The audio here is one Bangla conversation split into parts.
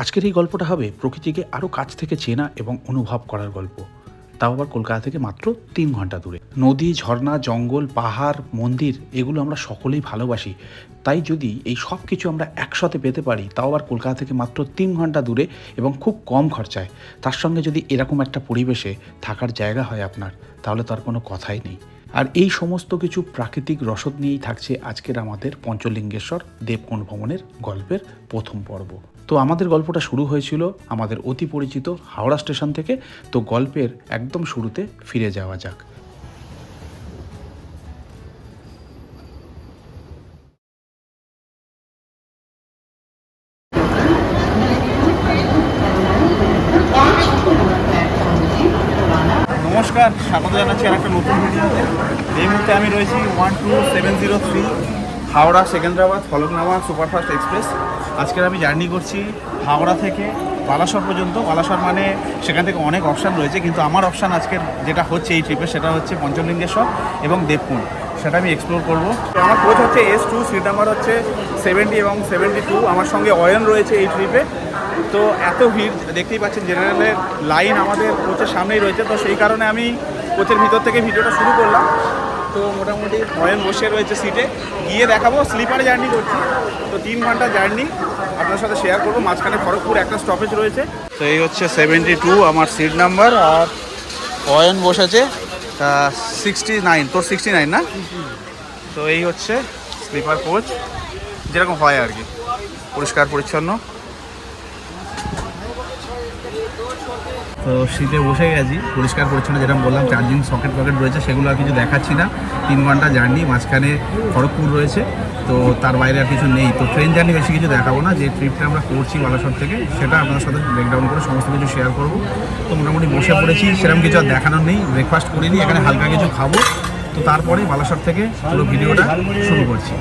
আজকের এই গল্পটা হবে প্রকৃতিকে আরও কাছ থেকে চেনা এবং অনুভব করার গল্প। তাও আবার কলকাতা থেকে মাত্র তিন ঘণ্টা দূরে। নদী, ঝর্ণা, জঙ্গল, পাহাড়, মন্দির, এগুলো আমরা সকলেই ভালোবাসি। তাই যদি এই সব কিছু আমরা একসাথে পেতে পারি, তাও আবার কলকাতা থেকে মাত্র তিন ঘণ্টা দূরে এবং খুব কম খরচায়। তার সঙ্গে যদি এরকম একটা পরিবেশে থাকার জায়গা হয় আপনার, তাহলে তার কোনো কথাই নেই। আর এই সমস্ত কিছু প্রাকৃতিক রসদ নিয়েই থাকছে আজকের আমাদের পঞ্চলিঙ্গেশ্বর দেবকোণ ভ্রমণের গল্পের প্রথম পর্ব। তো আমাদের গল্পটা শুরু হয়েছিল আমাদের অতি পরিচিত হাওড়া স্টেশন থেকে। তো গল্পের একদম শুরুতে ফিরে যাওয়া যাক। নমস্কার, স্বাগত জানাচ্ছি আর একটা নতুন ভিডিওতে। এই মুহূর্তে আমি রয়েছি one two seven zero three Howrah Secunderabad Falaknuma superfast express. আজকের আমি জার্নি করছি হাওড়া থেকে বালাসর পর্যন্ত। বালাসর মানে সেখান থেকে অনেক অপশান রয়েছে, কিন্তু আমার অপশান আজকের যেটা হচ্ছে এই ট্রিপে সেটা হচ্ছে পঞ্চলিঙ্গেশ্বর এবং দেবকুণ্ড। সেটা আমি এক্সপ্লোর করব। আমার কোচ হচ্ছে এস টু সিট নাম্বার হচ্ছে সেভেন্টি এবং সেভেন্টি টু আমার সঙ্গে অয়ন রয়েছে এই ট্রিপে তো এত ভিড়, দেখতেই পাচ্ছেন জেনারেলের লাইন আমাদের কোচের সামনেই রয়েছে। তো সেই কারণে আমি কোচের ভিতর থেকে ভিডিওটা শুরু করলাম। তো মোটামুটি অয়ন বসে রয়েছে সিটে গিয়ে দেখাবো স্লিপারে জার্নি করছি। তো তিন ঘণ্টা জার্নি আপনার সাথে শেয়ার করব। মাঝখানে খড়গপুর একটা স্টপেজ রয়েছে। তো এই হচ্ছে সেভেন্টি টু আমার সিট নাম্বার আর অয়ন বসেছে। সিক্সটি নাইন তোর সিক্সটি নাইন না? তো এই হচ্ছে স্লিপার কোচ যেরকম হয় আর কি। পরিষ্কার, পরিচ্ছন্ন। তো সিটে বসে গেছি, পরিষ্কার পরিচ্ছন্ন যেটা বললাম চার্জিং সকেট পকেট রয়েছে, সেগুলো আর কিছু দেখাচ্ছি না। তিন ঘণ্টা জার্নি মাঝখানে খড়গপুর রয়েছে, তো তার বাইরে আর কিছু নেই। তো ট্রেন জার্নি বেশি কিছু দেখাবো না, যে ট্রিপটা আমরা করছি বালাসর থেকে, সেটা আপনার সাথে ব্রেকডাউন করে সমস্ত কিছু শেয়ার করব। তো মোটামুটি বসে পড়েছি, সেরকম কিছু আর দেখানোর নেই ব্রেকফাস্ট করিনি, এখানে হালকা কিছু খাব। তো তারপরে বালাসর থেকে পুরো ভিডিওটা শুরু করছি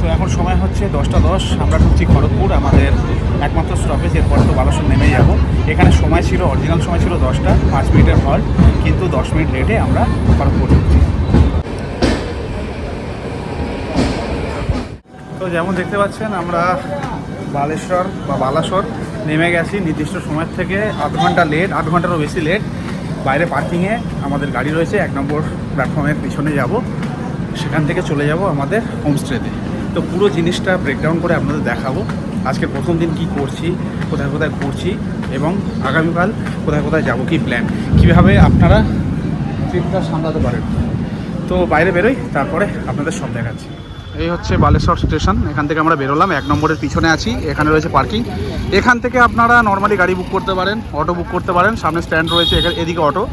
তো এখন হচ্ছে দশটা দশ। আমরা ঢুকছি খড়গপুর, আমাদের একমাত্র স্টপেজ এরপর তো বালাসন নেমে যাব। এখানে সময় ছিল অরিজিনাল সময় ছিল দশটা, পাঁচ মিনিটের হল্ট কিন্তু দশ মিনিট লেটে আমরা খড়গপুর ঢুকছি। তো যেমন দেখতে পাচ্ছেন, আমরা বালেশ্বর বা বালাসর নেমে গেছি নির্দিষ্ট সময় থেকে। আধ ঘণ্টা লেট আধ ঘন্টারও বেশি লেট বাইরে পার্কিংয়ে আমাদের গাড়ি রয়েছে, এক নম্বর প্ল্যাটফর্মের পিছনে যাব। সেখান থেকে চলে যাব আমাদের হোমস্টেতে তো পুরো জিনিসটা ব্রেকডাউন করে আপনাদের দেখাবো। আজকে প্রথম দিন কি করছি, কোথায় কোথায় ঘুরছি এবং আগামীকাল কোথায় কোথায় যাব, কি প্ল্যান কীভাবে আপনারা ট্রিপটা সামলাতে পারেন? তো বাইরে বেরোই, তারপরে আপনাদের সব দেখাচ্ছি। এই হচ্ছে বালেশ্বর স্টেশন, এখান থেকে আমরা বেরোলাম, এক নম্বরের পিছনে আছি, এখানে রয়েছে পার্কিং। এখান থেকে আপনারা নর্মালি গাড়ি বুক করতে পারেন অটো বুক করতে পারেন, সামনে স্ট্যান্ড রয়েছে এদিকে অটো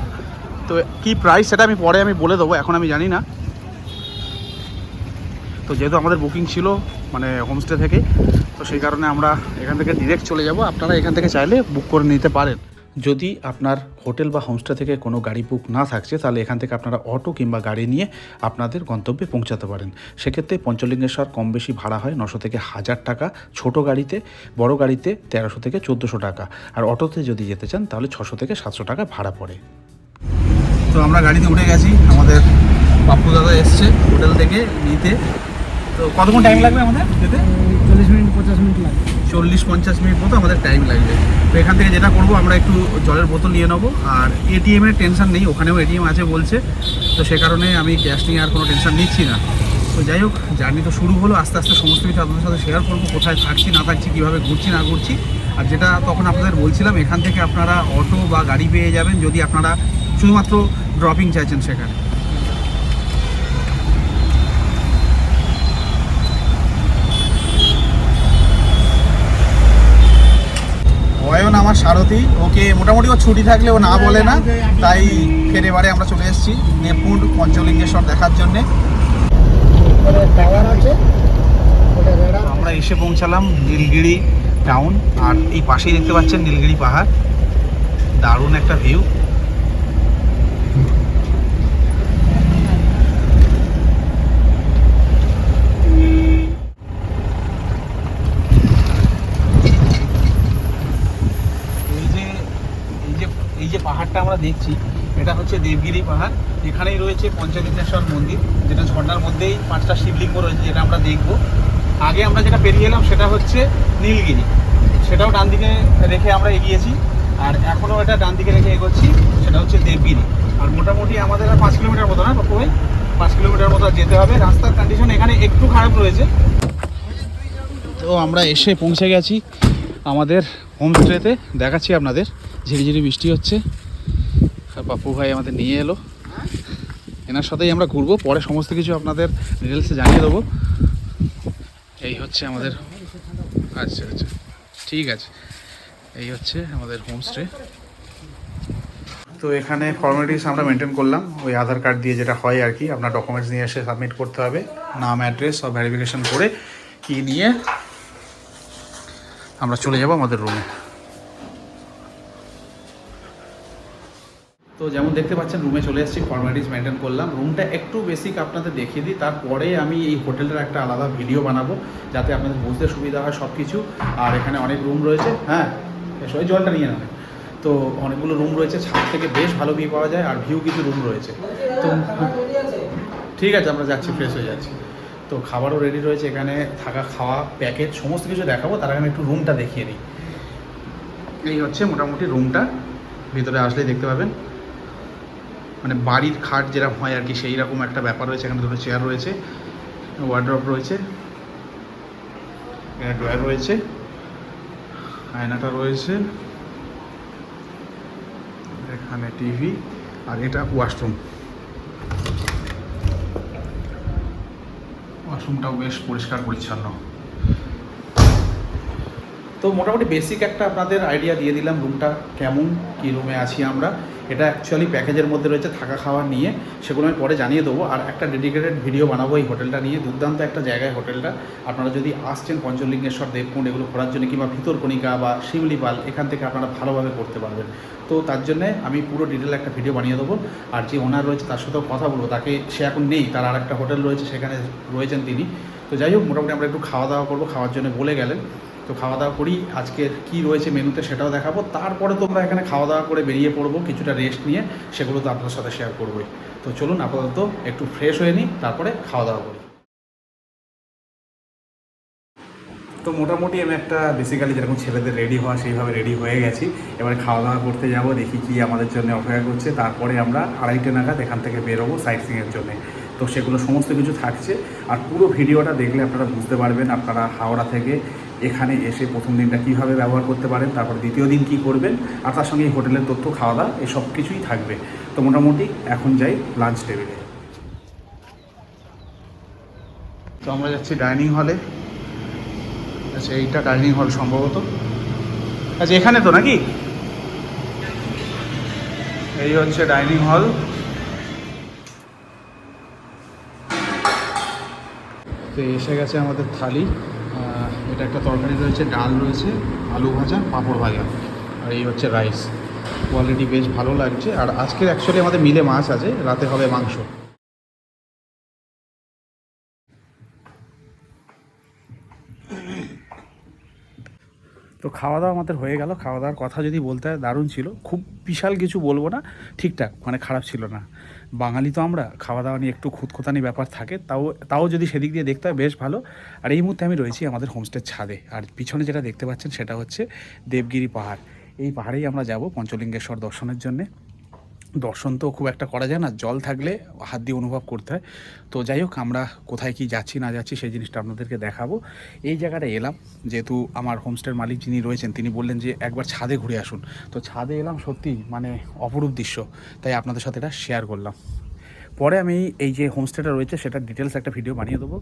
তো কি প্রাইস সেটা আমি পরে আমি বলে দেবো, এখন আমি জানি না। তো যেহেতু আমাদের বুকিং ছিল মানে হোমস্টে থেকে, তো সেই কারণে আমরা এখান থেকে ডিরেক্ট চলে যাব। আপনারা এখান থেকে চাইলে বুক করে নিতে পারেন। যদি আপনার হোটেল বা হোমস্টে থেকে কোনো গাড়ি বুক না থাকছে, তাহলে এখান থেকে আপনারা অটো কিংবা গাড়ি নিয়ে আপনাদের গন্তব্যে পৌঁছাতে পারেন। সেক্ষেত্রে পঞ্চলিঙ্গেশ্বর কম বেশি ভাড়া হয় নশো থেকে হাজার টাকা, ছোট গাড়িতে, বড় গাড়িতে তেরোশো থেকে চোদ্দোশো টাকা। আর অটোতে যদি যেতে চান, তাহলে ছশো থেকে সাতশো টাকা ভাড়া পড়ে। তো আমরা গাড়িতে উঠে গেছি। আমাদের পাপ্পু দাদা এসছে হোটেল থেকে নিতে। তো কতক্ষণ টাইম লাগবে আমাদের যেতে? চল্লিশ মিনিট পঞ্চাশ মিনিট লাগবে। চল্লিশ পঞ্চাশ মিনিট মতো আমাদের টাইম লাগবে। তো এখান থেকে যেটা করব আমরা একটু জলের বোতল নিয়ে নেব। আর এটিএম এর টেনশন নেই ওখানেও এটিএম আছে বলছে। তো সে কারণে আমি ক্যাশ নিয়ে আর কোনো টেনশন নিচ্ছি না। তো যাই হোক জার্নি তো শুরু হলো। আস্তে আস্তে সমস্ত কিছু আপনাদের সাথে শেয়ার করব কোথায় থাকছি না থাকছি কীভাবে ঘুরছি না ঘুরছি। আর যেটা তখন আপনাদের বলছিলাম এখান থেকে আপনারা অটো বা গাড়ি পেয়ে যাবেন যদি আপনারা শুধুমাত্র ড্রপিং চাইছেন সেখানে। সারথি ওকে মোটামুটি ও ছুটি থাকলে ও না বলে না। তাই ফের এবারে আমরা চলে এসেছি নেপুর পঞ্চলিঙ্গেশ্বর দেখার জন্যে। আমরা এসে পৌঁছালাম নীলগিরি টাউন আর এই পাশেই দেখতে পাচ্ছেন নীলগিরি পাহাড়। দারুণ একটা ভিউ এই যে এই যে এই যে পাহাড়টা আমরা দেখছি, এটা হচ্ছে দেবগিরি পাহাড়। এখানেই রয়েছে পঞ্চলিঙ্গেশ্বর মন্দির, যেটা ঝর্ণার মধ্যেই পাঁচটা শিবলিঙ্গ রয়েছে, যেটা আমরা দেখব। আগে আমরা যেটা পেরিয়ে এলাম, সেটা হচ্ছে নীলগিরি। সেটাও ডান দিকে রেখে আমরা এগিয়েছি, আর এখনও এটা ডান দিকে রেখে এগোচ্ছি, সেটা হচ্ছে দেবগিরি। আর মোটামুটি আমাদের আর পাঁচ কিলোমিটার মতো না ভাই পাঁচ কিলোমিটার মতো যেতে হবে। রাস্তার কন্ডিশন এখানে একটু খারাপ রয়েছে। তো আমরা এসে পৌঁছে গেছি আমাদের হোমস্টেতে দেখাচ্ছি আপনাদের, ঝিরিঝিরি বৃষ্টি হচ্ছে। পাপ্পু ভাই আমাদের নিয়ে এলো। এনার সাথেই আমরা ঘুরবো, পরে সমস্ত কিছু আপনাদের ডিটেলসে জানিয়ে দেবো। এই হচ্ছে আমাদের আচ্ছা আচ্ছা। ঠিক আছে। এই হচ্ছে আমাদের হোমস্টে তো এখানে ফর্মালিটিস আমরা মেনটেন করলাম। ওই আধার কার্ড দিয়ে যেটা হয় আর কি, আপনার ডকুমেন্টস নিয়ে এসে সাবমিট করতে হবে। নাম অ্যাড্রেস সব ভেরিফিকেশন করে কি নিয়ে আমরা চলে যাব আমাদের রুমে তো যেমন দেখতে পাচ্ছেন রুমে চলে এসেছি ফর্মালিটিস মেনটেন করলাম। রুমটা একটু বেসিক আপনাদের দেখিয়ে দিই। তারপরে আমি এই হোটেলের একটা আলাদা ভিডিও বানাবো, যাতে আপনাদের বুঝতে সুবিধা হয় সব কিছু আর এখানে অনেক রুম রয়েছে। হ্যাঁ এসো, এই জলটা নিয়ে নেবে তো অনেকগুলো রুম রয়েছে, ছাদ থেকে বেশ ভালো ভিউ পাওয়া যায়, আর ভিউ কিছু রুম রয়েছে। তো, ঠিক আছে, আমরা যাচ্ছি ফ্রেশ হয়ে যাচ্ছি। তো খাবারও রেডি রয়েছে এখানে, থাকা, খাওয়া প্যাকেজ সমস্ত কিছু দেখাবো। তার আগে আমি একটু রুমটা দেখিয়ে দিই। এই হচ্ছে মোটামুটি রুমটা ভিতরে আসলেই দেখতে পাবেন। মানে বাড়ির খাট যেরকম হয় আর কি সেই রকম একটা ব্যাপার রয়েছে। এখানে দুটো চেয়ার রয়েছে ওয়ার্ড্রপ রয়েছে, এখানে ড্রয়ার রয়েছে, আয়নাটা রয়েছে, এখানে টিভি আর এটা ওয়াশরুম ওয়াশরুমটাও বেশ পরিষ্কার পরিচ্ছন্ন। তো মোটামুটি বেসিক একটা আপনাদের আইডিয়া দিয়ে দিলাম রুমটা কেমন, কী রুমে আছি আমরা। এটা অ্যাকচুয়ালি প্যাকেজের মধ্যে রয়েছে, থাকা খাওয়া নিয়ে। সেগুলো আমি পরে জানিয়ে দেবো। আর একটা ডেডিকেটেড ভিডিও বানাবো এই হোটেলটা নিয়ে। দুর্দান্ত একটা জায়গায় হোটেলটা আপনারা যদি আসছেন পঞ্চলিঙ্গেশ্বর, দেবকুণ্ড, এগুলো ঘোরার জন্য, কিংবা ভিতরকণিকা বা শিমলিপাল এখান থেকে আপনারা ভালোভাবে করতে পারবেন। তো তার জন্যে আমি পুরো ডিটেল একটা ভিডিও বানিয়ে দেবো। আর যে ওনার রয়েছে, তার সাথেও কথা বলব। তাকে, সে এখন নেই, তার আর একটা হোটেল রয়েছে, সেখানে রয়েছেন তিনি। তো যাই হোক, মোটামুটি আমরা একটু খাওয়া দাওয়া করব। খাওয়ার জন্য বলে গেলেন। তো খাওয়া দাওয়া করি। আজকের কি রয়েছে মেনুতে সেটাও দেখাবো। তারপরে তোমরা এখানে খাওয়া দাওয়া করে বেরিয়ে পড়ব, কিছুটা রেস্ট নিয়ে। সেগুলো তো আপনার সাথে শেয়ার করবোই। তো চলুন আপাতত একটু ফ্রেশ হয়ে নিই, তারপরে খাওয়া দাওয়া করি। তো মোটামুটি আমি একটা বেসিক্যালি যেরকম ছেলেদের রেডি হওয়া, সেইভাবে রেডি হয়ে গেছি। এবারে খাওয়া দাওয়া করতে যাব, দেখি কি আমাদের জন্য অপেক্ষা করছে। তারপরে আমরা আড়াইটে নাগাদ এখান থেকে বেরোবো সাইট সিংয়ের জন্য। তো সেগুলো সমস্ত কিছু থাকছে। আর পুরো ভিডিওটা দেখলে আপনারা বুঝতে পারবেন, আপনারা হাওড়া থেকে এখানে এসে প্রথম দিনটা কীভাবে ব্যবহার করতে পারেন, তারপর দ্বিতীয় দিন কী করবেন, আর তার সঙ্গে হোটেলের তথ্য, খাওয়া দাওয়া এসব কিছুই থাকবে। তো মোটামুটি এখন যাই লাঞ্চ টেবিলে তো আমরা যাচ্ছি ডাইনিং হলে আচ্ছা এইটা ডাইনিং হল সম্ভবত। আচ্ছা এখানে তো নাকি? এই হচ্ছে ডাইনিং হল তো এসে গেছে আমাদের থালি। এটা একটা তরকারি রয়েছে, ডাল রয়েছে, আলু ভাজা, পাঁপড় ভাজা, আর এই হচ্ছে রাইস কোয়ালিটি বেশ ভালো লাগছে। আর আজকের অ্যাকচুয়ালি আমাদের মিলে মাছ আছে, রাতে হবে মাংস। তো খাওয়া দাওয়া আমাদের হয়ে গেল। খাওয়া দাওয়ার কথা যদি বলতে হয়, দারুণ ছিল। খুব বিশাল কিছু বলব না, ঠিকঠাক মানে খারাপ ছিল না। বাঙালি তো আমরা খাওয়া দাওয়া নিয়ে একটু খুঁতখুতানি ব্যাপার থাকে, তাও তাও যদি সেদিক দিয়ে দেখতে হয়, বেশ ভালো। আর এই মুহূর্তে আমি রয়েছি আমাদের হোমস্টের ছাদে, আর পিছনে যেটা দেখতে পাচ্ছেন সেটা হচ্ছে দেবগিরি পাহাড়। এই পাহাড়েই আমরা যাব পঞ্চলিঙ্গেশ্বর দর্শনের জন্যে। দর্শন তো খুব একটা করা যায় না, জল থাকলে হাত দিয়ে অনুভব করতে হয়। তো যাই হোক, আমরা কোথায় কি যাচ্ছি, না যাচ্ছি সেই জিনিসটা আপনাদেরকে দেখাবো। এই জায়গাটা এলাম, যেহেতু আমার হোমস্টের মালিক যিনি রয়েছেন, তিনি বললেন যে একবার ছাদে ঘুরে আসুন। তো ছাদে এলাম সত্যি মানে অপরূপ দৃশ্য, তাই আপনাদের সাথে এটা শেয়ার করলাম। পরে আমি এই যে হোমস্টেটা রয়েছে, সেটার ডিটেলস একটা ভিডিও বানিয়ে দেবো।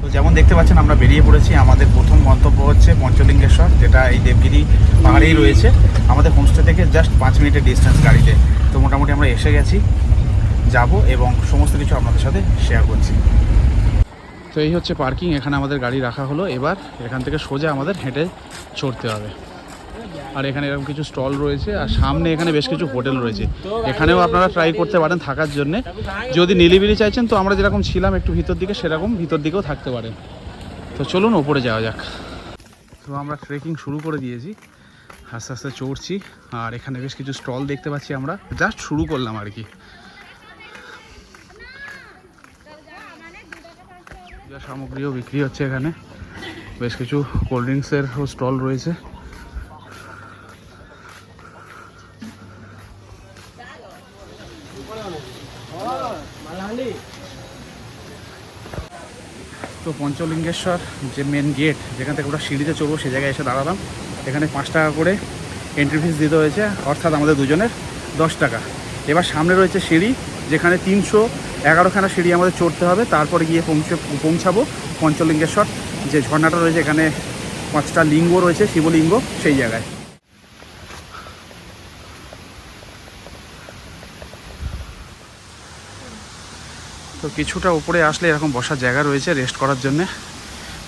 তো যেমন দেখতে পাচ্ছেন, আমরা বেরিয়ে পড়েছি। আমাদের প্রথম গন্তব্য হচ্ছে পঞ্চলিঙ্গেশ্বর, যেটা এই দেবগিরি পাহাড়েই রয়েছে। আমাদের হোমস্টে থেকে জাস্ট পাঁচ মিনিটের ডিস্টেন্স গাড়িতে। তো মোটামুটি আমরা এসে গেছি, যাব এবং সমস্ত কিছু আপনাদের সাথে শেয়ার করছি। তো এই হচ্ছে পার্কিং এখানে আমাদের গাড়ি রাখা হলো। এবার এখান থেকে সোজা আমাদের হেঁটে চড়তে হবে। আর এখানে এরকম কিছু স্টল রয়েছে, আর সামনে এখানে বেশ কিছু হোটেল রয়েছে। এখানেও আপনারা ট্রাই করতে পারেন থাকার জন্য। যদি নিলিবিলি চাইছেন, তো আমরা যেরকম ছিলাম একটু ভিতর দিকে, সেরকম ভিতর দিকেও থাকতে পারেন। তো চলুন, ওপরে যাওয়া যাক। তো আমরা ট্রেকিং শুরু করে দিয়েছি। আস্তে আস্তে চড়ছি, আর এখানে বেশ কিছু স্টল দেখতে পাচ্ছি আমরা। জাস্ট শুরু করলাম আর কি। সামগ্রীও বিক্রি হচ্ছে এখানে। বেশ কিছু কোল্ড ড্রিঙ্কসের স্টল রয়েছে। তো পঞ্চলিঙ্গেশ্বর যে মেন গেট যেখান থেকে ওরা সিঁড়িতে চড়বো, সে জায়গায় এসে দাঁড়ালাম। এখানে পাঁচ টাকা করে এন্ট্রি ফিস দিতে হয়েছে, অর্থাৎ আমাদের দুজনের দশ টাকা। এবার সামনে রয়েছে সিঁড়ি, যেখানে তিনশো এগারোখানা সিঁড়ি আমাদের চড়তে হবে। তারপরে গিয়ে পৌঁছে, পৌঁছাবো পঞ্চলিঙ্গেশ্বর। যে ঝর্ণাটা রয়েছে, এখানে পাঁচটা লিঙ্গ রয়েছে, শিবলিঙ্গ, সেই জায়গায়। তো কিছুটা উপরে আসলে এরকম বসার জায়গা রয়েছে রেস্ট করার জন্যে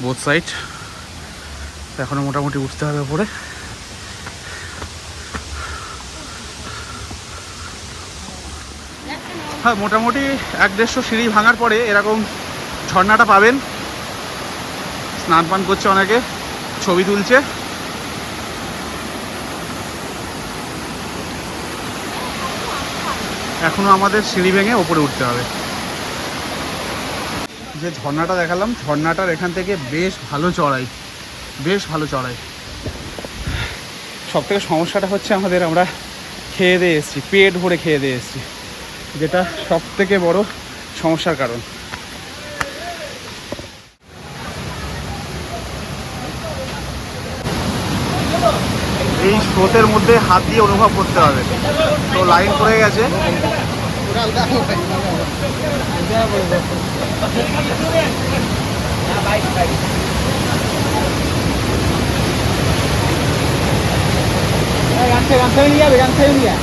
বোথ সাইড এখনও মোটামুটি উঠতে হবে উপরে। হ্যাঁ মোটামুটি এক দেড়শো সিঁড়ি ভাঙার পরে এরকম ঝর্ণাটা পাবেন। স্নান পান করছে অনেকে, ছবি তুলছে। এখনও আমাদের সিঁড়ি ভেঙে ওপরে উঠতে হবে। যে ঝর্ণাটা দেখালাম ঝর্ণাটার এখান থেকে বেশ ভালো চড়াই বেশ ভালো চড়াই। সব থেকে সমস্যাটা হচ্ছে আমাদের আমরা খেয়ে দিয়ে এসেছি পেট ভরে খেয়ে দিয়ে এসেছি যেটা সব থেকে বড় সমস্যার কারণ। এই স্রোতের মধ্যে হাত দিয়ে অনুভব করতে হবে। তো লাইন পড়ে গেছে। গান থেকে নিয়ে যাবে গান নিয়ে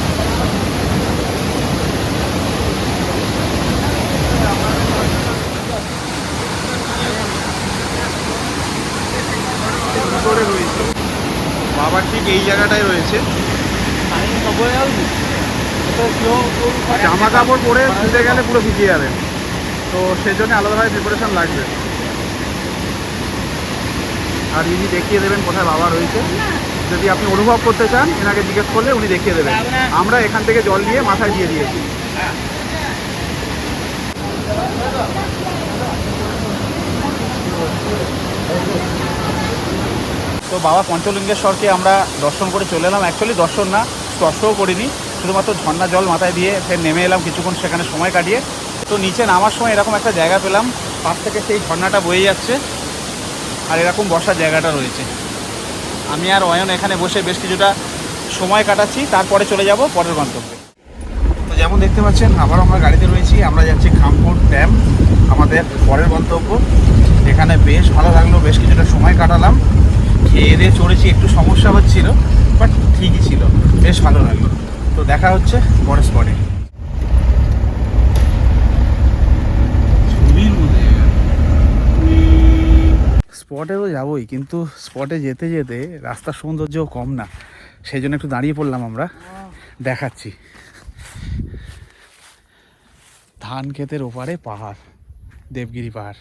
করে বাবা ঠিক এই জায়গাটায় রয়েছে। জামা কাপড় পরে ধুতে গেলে পুরো ভিজে যাবে। তো সেই জন্য আলাদাভাবে প্রিপারেশন লাগবে। আর ইনি দেখিয়ে দেবেন কোথায় বাবা রয়েছে। যদি আপনি অনুভব করতে চান, এনাকে জিজ্ঞেস করলে উনি দেখিয়ে দেবেন। আমরা এখান থেকে জল দিয়ে মাথায় দিয়ে দিয়েছি। তো বাবা পঞ্চলিঙ্গেশ্বরকে আমরা দর্শন করে চলে এলাম। অ্যাকচুয়ালি দর্শন না, স্পর্শও করিনি। শুধুমাত্র ঝর্ণা জল মাথায় দিয়ে ফের নেমে এলাম কিছুক্ষণ সেখানে সময় কাটিয়ে। তো নিচে নামার সময় এরকম একটা জায়গা পেলাম, পাশ থেকে সেই ঝর্ণাটা বয়ে যাচ্ছে, আর এরকম বসার জায়গাটা রয়েছে। আমি আর অয়ন এখানে বসে বেশ কিছুটা সময় কাটাচ্ছি, তারপরে চলে যাব পরের গন্তব্যে। তো যেমন দেখতে পাচ্ছেন আবার আমরা গাড়িতে রয়েছি, আমরা যাচ্ছি খামপুর ড্যাম, আমাদের পরের গন্তব্য। এখানে বেশ ভালো লাগল, বেশ কিছুটা সময় কাটালাম। খেয়ে দিয়ে চড়েছি একটু সমস্যা হচ্ছিল বাট ঠিকই ছিল, বেশ ভালো লাগল। তো দেখা হচ্ছে পরের স্পটে স্পটে তো যাবোই, কিন্তু স্পটে যেতে যেতে রাস্তার সৌন্দর্যও কম না। সেই জন্য একটু দাঁড়িয়ে পড়লাম আমরা। দেখাচ্ছি। ধান ক্ষেতের ওপারে পাহাড়, দেবগিরি পাহাড়।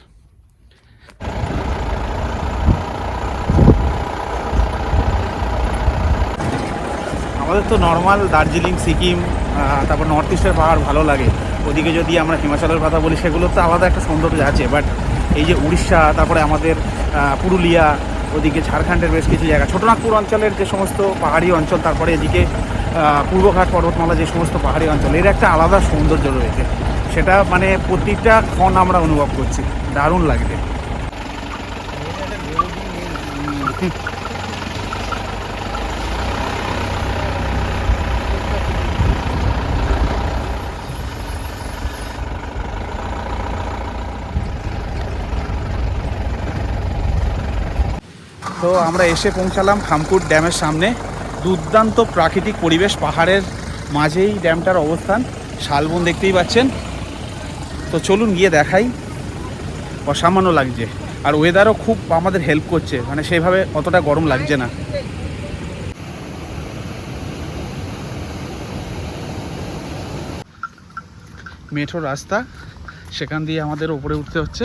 আমাদের তো নর্মাল দার্জিলিং, সিকিম তারপর নর্থ ইস্টের পাহাড় ভালো লাগে। ওদিকে যদি আমরা হিমাচলের কথা বলি, সেগুলোর তো আলাদা একটা সৌন্দর্য আছে বাট এই যে উড়িষ্যা, তারপরে আমাদের পুরুলিয়া, ওদিকে ঝাড়খণ্ডের বেশ কিছু জায়গা। ছোটনাগপুর অঞ্চলের যে সমস্ত পাহাড়ি অঞ্চল, তারপরে এদিকে পূর্বঘাট পর্বতমালা যে সমস্ত পাহাড়ি অঞ্চল, এর একটা আলাদা সৌন্দর্য রয়েছে। সেটা মানে প্রতিটা ক্ষণ আমরা অনুভব করছি। দারুণ লাগবে। তো আমরা এসে পৌঁছালাম খামকুট ড্যামের সামনে। দুর্দান্ত প্রাকৃতিক পরিবেশ, পাহাড়ের মাঝেই ড্যামটার অবস্থান, শালবন দেখতেই পাচ্ছেন। তো চলুন গিয়ে দেখাই অসামান্য লাগছে। আর ওয়েদারও খুব আমাদের হেল্প করছে মানে সেইভাবে অতটা গরম লাগছে না। মেঠো রাস্তা, সেখান দিয়ে আমাদের উপরে উঠতে হচ্ছে।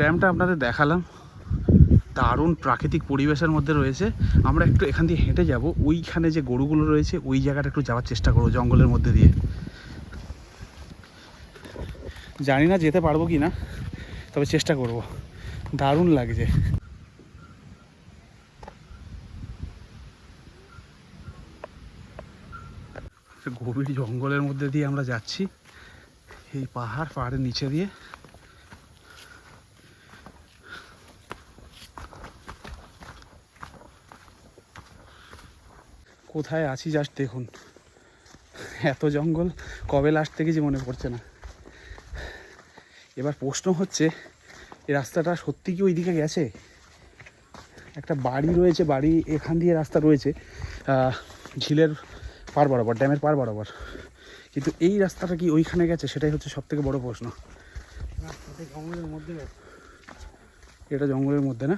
ড্যামটা আপনাদের দেখালাম। দারুণ প্রাকৃতিক পরিবেশের মধ্যে রয়েছে। আমরা একটু এখান দিয়ে হেঁটে যাব। ওইখানে যে গরুগুলো রয়েছে, ওই জায়গাটা একটু যাওয়ার চেষ্টা করব জঙ্গলের মধ্যে দিয়ে। জানি না যেতে পারব কি না তবে চেষ্টা করব। দারুণ লাগছে। গভীর জঙ্গলের মধ্যে দিয়ে আমরা যাচ্ছি। এই পাহাড় পাহাড়ের নিচে দিয়ে। কোথায় আছি জাস্ট দেখুন। এত জঙ্গল কবে লাস্ট থেকে যে মনে পড়ছে না। এবার প্রশ্ন হচ্ছে এই রাস্তাটা সত্যি কি ওইদিকে গেছে? একটা বাড়ি রয়েছে বাড়ি এখান দিয়ে রাস্তা রয়েছে ঝিলের পার বরাবর ড্যামের পার বরাবর। কিন্তু এই রাস্তাটা কি ওইখানে গেছে? সেটাই হচ্ছে সব থেকে বড় প্রশ্ন। জঙ্গলের মধ্যে এটা জঙ্গলের মধ্যে না?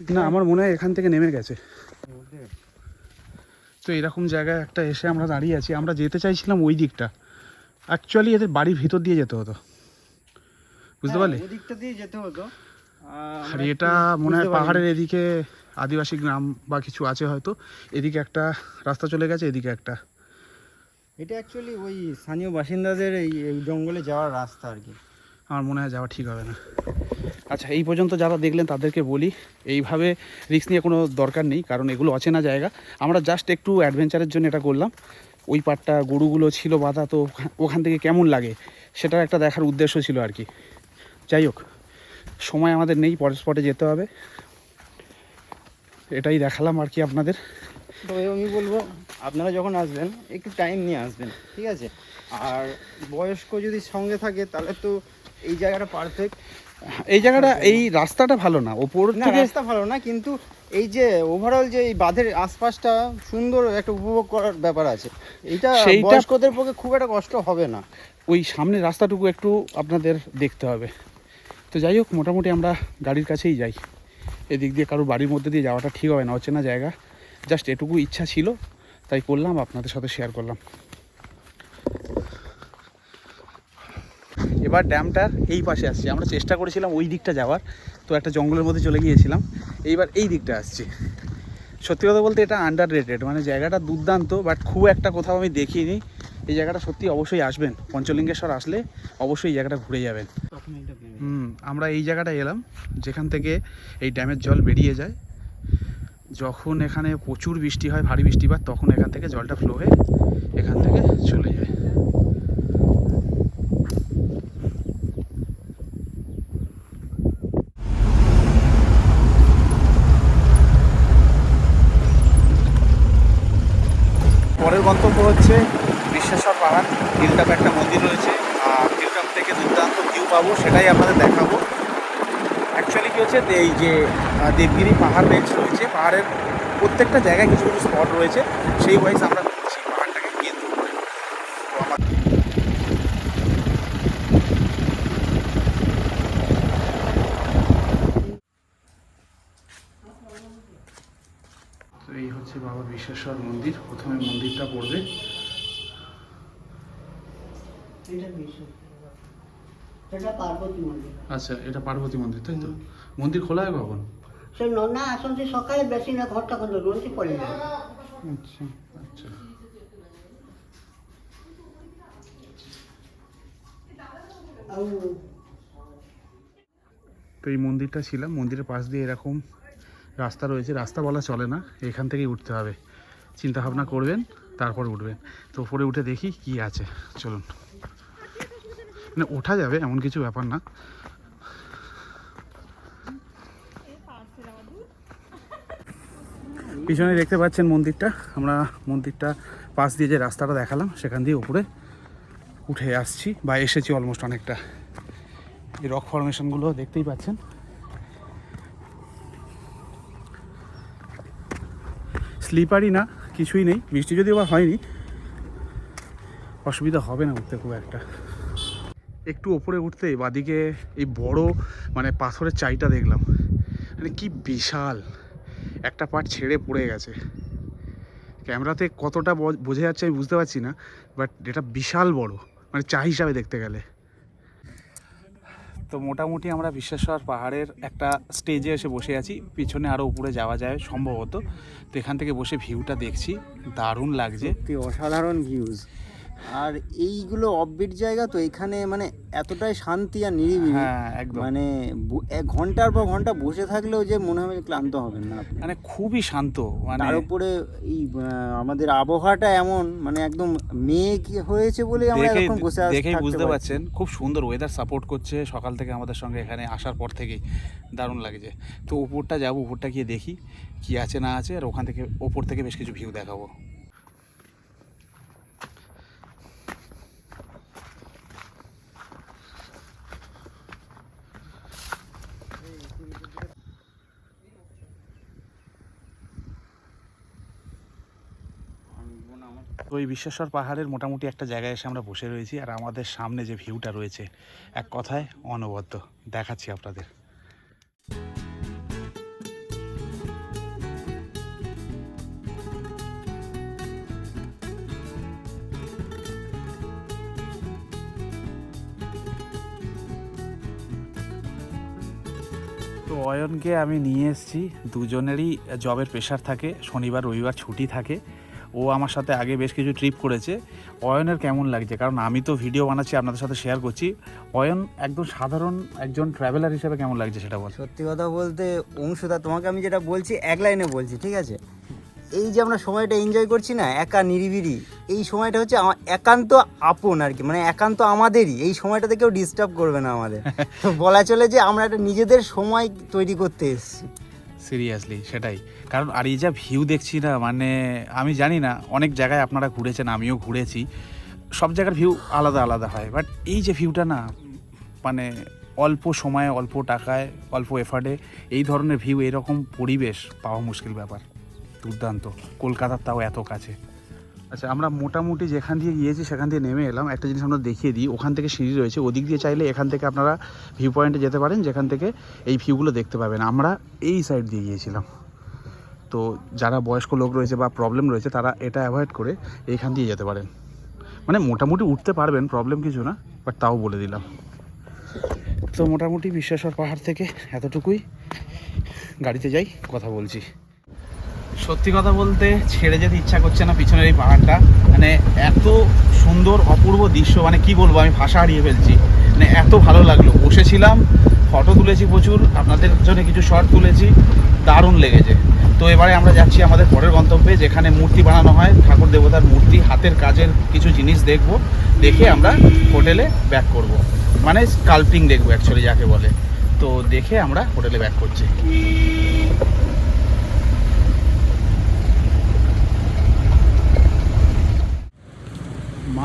না আমার মনে হয় এখান থেকে নেমে গেছে। তো এরকম জায়গায় একটা এসে আমরা দাঁড়িয়ে আছি আমরা যেতে চাইছিলাম ওই দিকটা। অ্যাকচুয়ালি এদের বাড়ির ভিতর দিয়ে যেতে হতো। বুঝতে পারলি? ওদিকটা দিয়ে যেতে হতো। আর এটা মনে হয় পাহাড়ের এদিকে আদিবাসী গ্রাম বা কিছু আছে হয়তো এদিকে একটা রাস্তা চলে গেছে এদিকে একটা। এটা অ্যাকচুয়ালি ওই স্থানীয় বাসিন্দাদের এই জঙ্গলে যাওয়ার রাস্তা আর কি। আমার মনে হয় যাওয়া ঠিক হবে না। আচ্ছা এই পর্যন্ত যারা দেখলেন তাদেরকে বলি এইভাবে রিস্ক নিয়ে কোনো দরকার নেই কারণ এগুলো অচেনা জায়গা। আমরা জাস্ট একটু অ্যাডভেঞ্চারের জন্য এটা করলাম। ওই পাটটা গরুগুলো ছিল বাধা তো ওখান থেকে কেমন লাগে সেটার একটা দেখার উদ্দেশ্য ছিল আর কি। যাই হোক সময় আমাদের নেই পরের স্পটে যেতে হবে। এটাই দেখালাম আর কি আপনাদের। তো আমি বলব আপনারা যখন আসবেন একটু টাইম নিয়ে আসবেন ঠিক আছে? আর বয়স্ক যদি সঙ্গে থাকে তাহলে তো এই জায়গাটা পারফেক্ট এই জায়গাটা এই রাস্তাটা ভালো না ওপর থেকে রাস্তা ভালো না কিন্তু এই যে ওভারঅল যে এই বাঁধের আশপাশটা সুন্দর একটা উপভোগ করার ব্যাপার আছে। এইটা সেইটা- বয়স্কদের পক্ষে খুব একটা কষ্ট হবে না। ওই সামনের রাস্তাটুকু একটু আপনাদের দেখতে হবে। তো যাই হোক মোটামুটি আমরা গাড়ির কাছেই যাই। এদিক দিয়ে কারোর বাড়ির মধ্যে দিয়ে যাওয়াটা ঠিক হবে না অচেনা জায়গা। জাস্ট এটুকু ইচ্ছা ছিল তাই করলাম আপনাদের সাথে শেয়ার করলাম। এবার ড্যামটার এই পাশে আসছি। আমরা চেষ্টা করেছিলাম ওই দিকটা যাওয়ার, তো একটা জঙ্গলের মধ্যে চলে গিয়েছিলাম। এইবার এই দিকটা আসছি। সত্যি কথা বলতে এটা আন্ডার রেটেড মানে জায়গাটা দুর্দান্ত বাট খুব একটা কোথাও আমি দেখিনি। এই জায়গাটা সত্যি অবশ্যই আসবেন। পঞ্চলিঙ্গেশ্বর আসলে অবশ্যই এই জায়গাটা ঘুরে যাবেন। হুম, আমরা এই জায়গাটা এলাম, যেখান থেকে এই ড্যামের জল বেরিয়ে যায়। যখন এখানে প্রচুর বৃষ্টি হয়, ভারী বৃষ্টিপাত, তখন এখান থেকে জলটা ফ্লো হয়ে এখান থেকে চলে যায় পরের গন্তব্য হচ্ছে বিশ্বেশ্বর পাহাড় হিলটপ একটা মন্দির রয়েছে আর হিলটপ থেকে দুর্দান্ত ভিউ পাবো সেটাই আপনাদের দেখাবো হচ্ছে এই যে দেবগিরি পাহাড় রেঞ্জ রয়েছে পাহাড়ের প্রত্যেকটা জায়গায় কিছু কিছু স্পট রয়েছে সেই ওয়াইজ আমরা ঘুরছি পাহাড়টাকে কেন্দ্র করে তো আমার তো এই হচ্ছে বাবা বিশ্বেশ্বর মন্দির প্রথমে মন্দিরটা পড়বে। এটা পার্বতী মন্দির। আচ্ছা এটা পার্বতী মন্দির তাই তো? মন্দির খোলা হয় কখন? সে ননা আসন্তি সকালে বেশি না ঘরটা কিন্তু রন্তি পড়ে যায়। আচ্ছা। আচ্ছা। তো এই মন্দিরটা ছিলাম মন্দিরের পাশ দিয়ে এরকম রাস্তা রয়েছে। রাস্তা বলা চলে না এখান থেকেই উঠতে হবে। চিন্তা ভাবনা করবেন তারপর উঠবেন। তো উপরে উঠে দেখি কি আছে। চলুন। মানে ওঠা যাবে এমন কিছু ব্যাপার না। পিছনে দেখতে পাচ্ছেন মন্দিরটা। আমরা মন্দিরটা পাশ দিয়ে যে রাস্তাটা দেখালাম, সেখান দিয়ে উপরে উঠে আসছি বা এসেছি অলমোস্ট অনেকটা। এই রক ফরমেশনগুলো দেখতেই পাচ্ছেন। স্লিপারই না, কিছুই নেই। বৃষ্টি যদি আবার হয়নি, অসুবিধা হবে না উঠতে খুব একটা। একটু ওপরে উঠতে বাদিকে এই বড় মানে পাথরের চাইটা দেখলাম। মানে কি বিশাল। একটা পার্ট ছেড়ে পড়ে গেছে। ক্যামেরাতে কতটা বোঝা যাচ্ছে আমি বুঝতে পারছি না বাট এটা বিশাল বড় মানে চা হিসাবে দেখতে গেলে। তো মোটামুটি আমরা বিশ্বেশ্বর পাহাড়ের একটা স্টেজে এসে বসে আছি পিছনে আরও উপরে যাওয়া যায় সম্ভবত। তো এখান থেকে বসে ভিউটা দেখছি দারুণ লাগছে। অসাধারণ ভিউজ আর এইগুলো অফবিট জায়গা তো এখানে মানে এতটাই শান্তি আর নিরিবিলি। হ্যাঁ মানে এক ঘণ্টার পর ঘণ্টা বসে থাকলেও যে মনে হবে ক্লান্ত হবেন না মানে খুবই শান্ত মানে তার উপরে এই আমাদের আবহাওয়াটা এমন মানে একদম মেঘ হয়েছে বলে আমরা এখন বসে আছি দেখেই বুঝতে পারছি। পারছেন খুব সুন্দর ওয়েদার সাপোর্ট করছে সকাল থেকে আমাদের সঙ্গে এখানে আসার পর থেকেই। দারুণ লাগছে। তো উপরটা যাব উপরটা গিয়ে দেখি কি আছে না আছে আর ওখান থেকে ওপর থেকে বেশ কিছু ভিউ দেখাবো। তো এই বিশ্বেশ্বর পাহাড়ের মোটামুটি একটা জায়গায় এসে আমরা বসে রয়েছি আর আমাদের সামনে যে ভিউটা রয়েছে, এক কথায় অনবদ্য। দেখাচ্ছি আপনাদের। অয়নকে আমি নিয়ে এসেছি। দুজনেরই জবের প্রেশার থাকে, শনিবার রবিবার ছুটি থাকে। ও আমার সাথে আগে বেশ কিছু ট্রিপ করেছে। অয়নের কেমন লাগছে? কারণ আমি তো ভিডিও বানাচ্ছি আপনাদের সাথে শেয়ার করছি। অয়ন একদম সাধারণ একজন ট্রাভেলার হিসেবে কেমন লাগছে সেটা বল। সত্যি কথা বলতে অংশুদা তোমাকে আমি যেটা বলছি এক লাইনে বলছি ঠিক আছে? এই যে আমরা সময়টা এনজয় করছি না একা নিরিবিলি এই সময়টা হচ্ছে একান্ত আপন আর কি মানে একান্ত আমাদেরই এই সময়টাতে কেউ ডিস্টার্ব করবে না আমাদের। তো বলা চলে যে আমরা একটা নিজেদের সময় তৈরি করতে এসেছি। সিরিয়াসলি সেটাই। কারণ আর এই যা ভিউ দেখছি না মানে আমি জানি না, অনেক জায়গায় আপনারা ঘুরেছেন, আমিও ঘুরেছি। সব জায়গার ভিউ আলাদা আলাদা হয়। বাট এই যে ভিউটা না মানে অল্প সময়ে, অল্প টাকায়, অল্প এফার্টে এই ধরনের ভিউ এরকম পরিবেশ পাওয়া মুশকিল ব্যাপার। দুর্দান্ত। কলকাতার তাও এত কাছে। আচ্ছা আমরা মোটামুটি যেখান দিয়ে গিয়েছি, সেখান দিয়ে নেমে এলাম। একটা জিনিস আমরা দেখিয়ে দিই, ওখান থেকে সিঁড়ি রয়েছে। ওদিক দিয়ে চাইলে এখান থেকে আপনারা ভিউ পয়েন্টে যেতে পারেন, যেখান থেকে এই ভিউগুলো দেখতে পাবেন। আমরা এই সাইড দিয়ে গিয়েছিলাম। তো যারা বয়স্ক লোক রয়েছে বা প্রবলেম রয়েছে, তারা এটা অ্যাভয়েড করে এইখান দিয়ে যেতে পারেন। মানে মোটামুটি উঠতে পারবেন প্রবলেম কিছু না বাট তাও বলে দিলাম। তো মোটামুটি বিশ্বেশ্বর পাহাড় থেকে এতটুকুই। গাড়িতে যাই, কথা বলছি। সত্যি কথা বলতে ছেড়ে যেতে ইচ্ছা করছে না পিছনের এই পাহাড়টা। মানে এত সুন্দর, অপূর্ব দৃশ্য মানে কি বলব, আমি ভাষা হারিয়ে ফেলছি। মানে এত ভালো লাগল। বসেছিলাম ফটো তুলেছি প্রচুর, আপনাদের জন্য কিছু শর্ট তুলেছি, দারুণ লেগেছে। তো এবারে আমরা যাচ্ছি আমাদের পরের গন্তব্যে, যেখানে মূর্তি বানানো হয়, ঠাকুর দেবতার মূর্তি, হাতের কাজের কিছু জিনিস দেখব, দেখে আমরা হোটেলে ব্যাক করব। মানে স্কাল্পিং দেখব অ্যাকচুয়ালি যাকে বলে। তো দেখে আমরা হোটেলে ব্যাক করছি।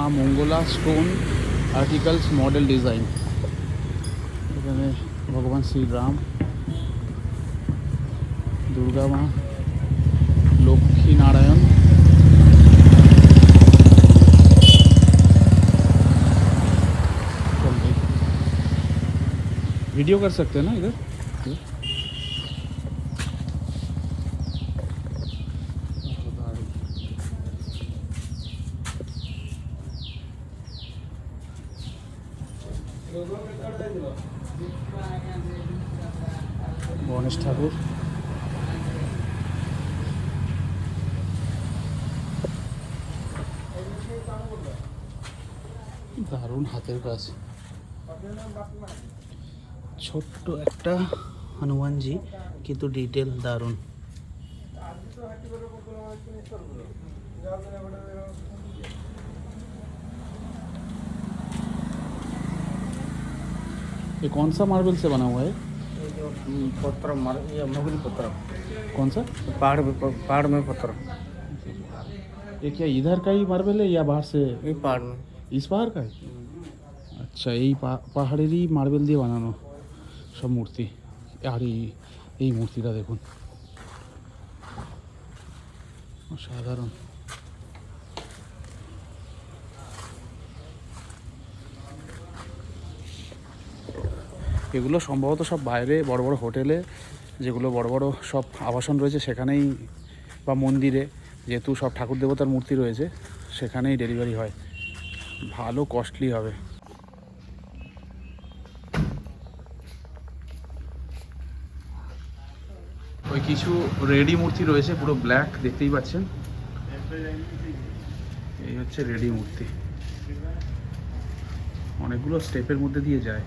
মা Mangala stone articles model design এখানে ভগবান শ্রীরাম দুর্গা মা লক্ষ্মী নারায়ণ वीडियो कर सकते हैं ना इधर গণেশ ঠাকুর। দারুণ হাতের কাজ। ছোট্ট একটা হনুমানজি কিন্তু ডিটেল দারুণ। ये कौन सा मार्बल से बना हुआ है पत्थर मार ये मुगल पत्थर कौन सा पहाड़ में पहाड़ में पत्थर ये क्या इधर का ही मार्बल है या बाहर से ये पहाड़ में ইস পাহাড় কাজ আচ্ছা এই পা- পাহাড়েরই মার্বেল দিয়ে বানানো সব মূর্তি আর এই এই মূর্তিটা দেখুন সাধারণ এগুলো সম্ভবত সব বাইরে বড় বড় হোটেলে, যেগুলো বড় বড় সব আবাসন রয়েছে সেখানেই বা মন্দিরে, যেহেতু সব ঠাকুর দেবতার মূর্তি রয়েছে, সেখানেই ডেলিভারি হয়। ভালো কস্টলি হবে। ওই কিছু রেডি মূর্তি রয়েছে, পুরো ব্ল্যাক দেখতেই পাচ্ছেন। এই হচ্ছে রেডি মূর্তি। অনেকগুলো স্টেপের মধ্যে দিয়ে যায়।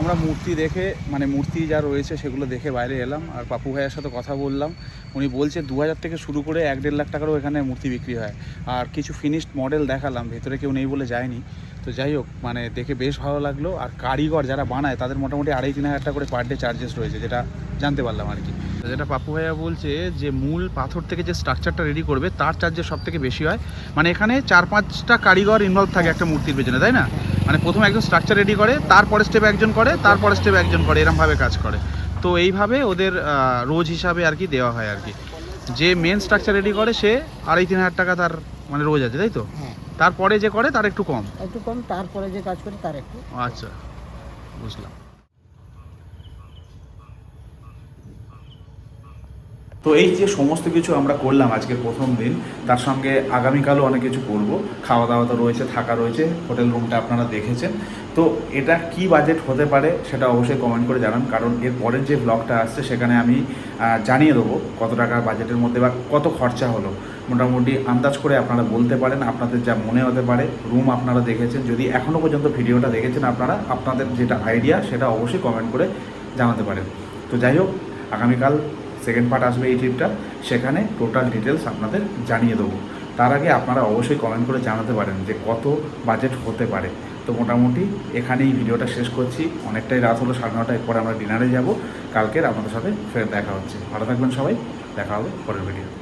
আমরা মূর্তি দেখে মানে মূর্তি যা রয়েছে সেগুলো দেখে বাইরে এলাম। আর পাপু ভাইয়ের সাথে কথা বললাম। উনি বলছে দু হাজার থেকে শুরু করে এক দেড় লাখ টাকারও এখানে মূর্তি বিক্রি হয়। আর কিছু ফিনিশড মডেল দেখালাম, ভেতরে কেউ নেই বলে যায়নি। তো যাই হোক মানে দেখে বেশ ভালো লাগল। আর কারিগর যারা বানায় তাদের মোটামুটি আড়াই তিন হাজার টাকা করে পার ডে চার্জেস রয়েছে যেটা জানতে পারলাম আর কি। তো যেটা পাপু ভাইয়া বলছে যে মূল পাথর থেকে যে স্ট্রাকচারটা রেডি করবে তার চার্জেস সব থেকে বেশি হয়। মানে এখানে চার পাঁচটা কারিগর ইনভলভ থাকে একটা মূর্তির পেছনে তাই না? মানে প্রথমে একজন স্ট্রাকচার রেডি করে তারপরে স্টেপ একজন করে তারপরে স্টেপ একজন করে এরমভাবে কাজ করে। তো এইভাবে ওদের রোজ হিসাবে আর কি দেওয়া হয় আর কি। যে মেন স্ট্রাকচার রেডি করে সে আড়াই তিন হাজার টাকা তার মানে রোজ আছে তাই তো? হ্যাঁ। তারপরে যে করে তার একটু কম? একটু কম তারপরে যে কাজ করে তার একটু। আচ্ছা বুঝলাম। তো এই যে সমস্ত কিছু আমরা করলাম আজকে প্রথম দিন, তার সঙ্গে আগামীকালও অনেক কিছু করব। খাওয়া দাওয়া তো রয়েছে, থাকা রয়েছে, হোটেল রুমটা আপনারা দেখেছেন। তো এটা কি বাজেট হতে পারে সেটা অবশ্যই কমেন্ট করে জানান, কারণ এর পরের যে ব্লগটা আসছে সেখানে আমি জানিয়ে দেবো কত টাকার বাজেটের মধ্যে বা কত খরচা হলো। মোটামুটি আন্দাজ করে আপনারা বলতে পারেন, আপনাদের যা মনে হতে পারে রুম আপনারা দেখেছেন। যদি এখনও পর্যন্ত ভিডিওটা দেখেছেন আপনারা, আপনাদের যেটা আইডিয়া সেটা অবশ্যই কমেন্ট করে জানাতে পারেন। তো যাই হোক, আগামীকাল সেকেন্ড পার্ট আসবে এই ট্রিপটা সেখানে টোটাল ডিটেলস আপনাদের জানিয়ে দেবো। তার আগে আপনারা অবশ্যই কমেন্ট করে জানাতে পারেন যে কত বাজেট হতে পারে। তো মোটামুটি এখানেই ভিডিওটা শেষ করছি। অনেকটাই রাত হলো, সাড়ে নটায় পরে আমরা ডিনারে যাব। কালকের আপনাদের সাথে ফের দেখা হচ্ছে। ভালো থাকবেন সবাই। দেখা হবে পরের ভিডিও